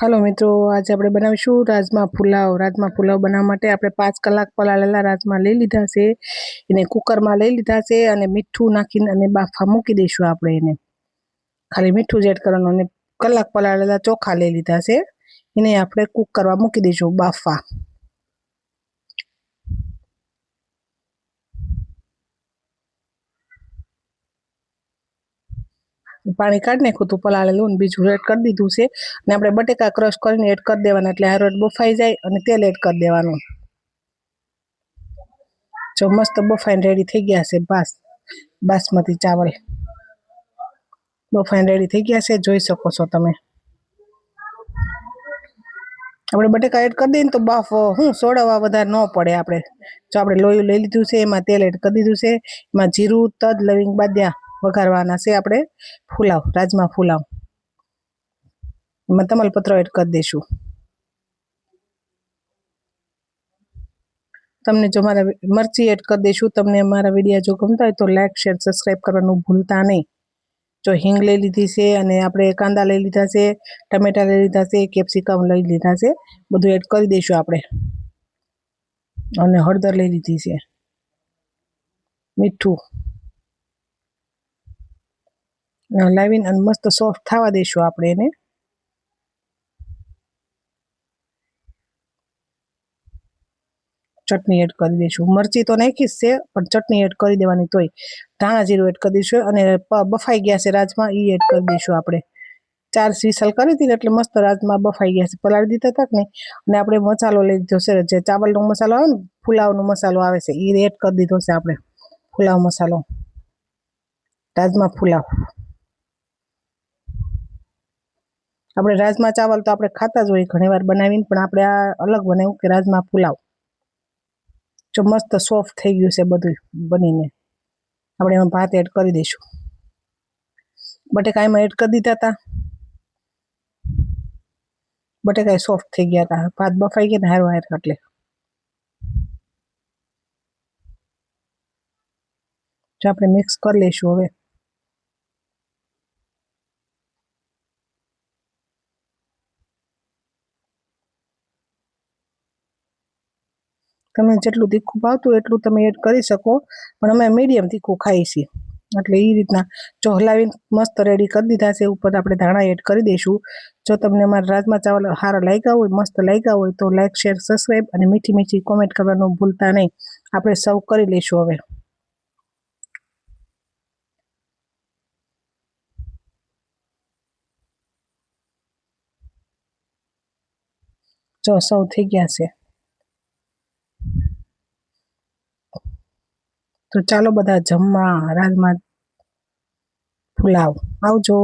હાલો મિત્રો, આજે આપણે બનાવીશું રાજમા પુલાવ. રાજમા પુલાવ બનાવવા માટે આપણે પાંચ કલાક પલાળેલા રાજમા લઈ લીધા છે. એને કુકરમાં લઈ લીધા છે અને મીઠું નાખીને અને બાફા મૂકી દઈશું આપણે એને. ખાલી મીઠું જ એડ કરવાનું અને કલાક પલાળેલા ચોખા લઈ લીધા છે. એને આપણે કુક મૂકી દઈશું બાફવા પાણી કાઢી નાખ્યું હતું પલાળેલું અને બીજું એડ કરી દીધું છે. અને આપણે બટેકા ક્રશ કરીને એડ કરી દેવાના, એટલે હારોટ બફાઈ જાય અને તેલ એડ કરી દેવાનું. જો મસ્ત બફાઈને રેડી થઈ ગયા છે બાસ, બાસમતી ચાવલ. બફાઈને રેડી થઈ ગયા છે, જોઈ શકો છો તમે. આપણે બટેકા એડ કરી દઈએ ને તો બાફ, હું સોડાવા વધારે ન પડે આપણે. જો આપણે લોહી લઈ લીધું છે, એમાં તેલ એડ કરી દીધું છે. એમાં જીરું, તજ, લવિંગ બાદ્યા વઘારવાના છે આપણે ફુલાવ, રાજમા ફુલાવ. એમાં તમાલપત્ર એડ કરી દઈશું. તમને જો મારા મરચી એડ કરી દઈશું, તમને મારા વિડીયા જો ગમતા હોય તો લાઈક શેર સબસ્ક્રાઈબ કરવાનું ભૂલતા નહીં. જો હિંગ લઈ લીધી છે અને આપણે કાંદા લઈ લીધા છે, ટમેટા લઈ લીધા છે, કેપ્સિકમ લઈ લીધા છે, બધું એડ કરી દઈશું આપણે. અને હળદર લઈ લીધી છે. મીઠું. લાવીને અને મસ્ત સોફ્ટ થવા દઈશું આપણે એને. ચટણી એડ કરી દઈશું. મરચી તો નાખી છે, પણ ચટણી એડ કરી દેવાની તોય. ધાણા જીરું એડ કરી દઈશું અને બફાઈ ગયા છે રાજમા એ એડ કરી દઈશું આપણે. ચાર સીસલ કરી હતી એટલે મસ્ત રાજમાં બફાઈ ગયા છે. પલાળી દીધા હતા ને અને આપણે મસાલો લઈ દીધો છે. જે ચાવલનો મસાલો આવે ને ફુલાવનો મસાલો આવે છે એ એડ કરી દીધો છે આપણે. ફુલાવ મસાલો. રાજમા ફુલાવ આપણે રાજમા ચાવલ તો આપણે ખાતા જ હોય ઘણીવાર બનાવીને, પણ આપણે આ અલગ બનાવ્યું કે રાજમા પુલાવ. જો મસ્ત સોફ્ટ થઈ ગયું છે બધું બનીને. આપણે એમાં ભાત એડ કરી દઈશું. બટેકા એમાં એડ કરી દીધા હતા બટેકા સોફ્ટ થઈ ગયા હતા ભાત બફાઈ ગયા ને હાર હાર એટલે. જો આપણે મિક્સ કરી લઈશું હવે. તમે જેટલું તીખું ભાવતું એટલું તમે એડ કરી શકો. પણ અમે મીડિયમ તીખું ખાઈ છીએ. એટલે એ રીતના જો હલાવીને મસ્ત રેડી કરી દીધા છે. ઉપર આપણે ધાણા એડ કરી દઈશું. જો તમને અમારા રાજમા ચાવલ સારા લાગ્યા હોય, મસ્ત લાગ્યા હોય, તો લાઇક શેર સબસ્ક્રાઈબ અને મીઠી મીઠી કોમેન્ટ કરવાનું ભૂલતા નહીં. આપણે સર્વ કરી લઈશું હવે. જો સૌ થઈ ગયા છે. તો ચાલો બધા જમવા રાજમાં પુલાવ. આવજો.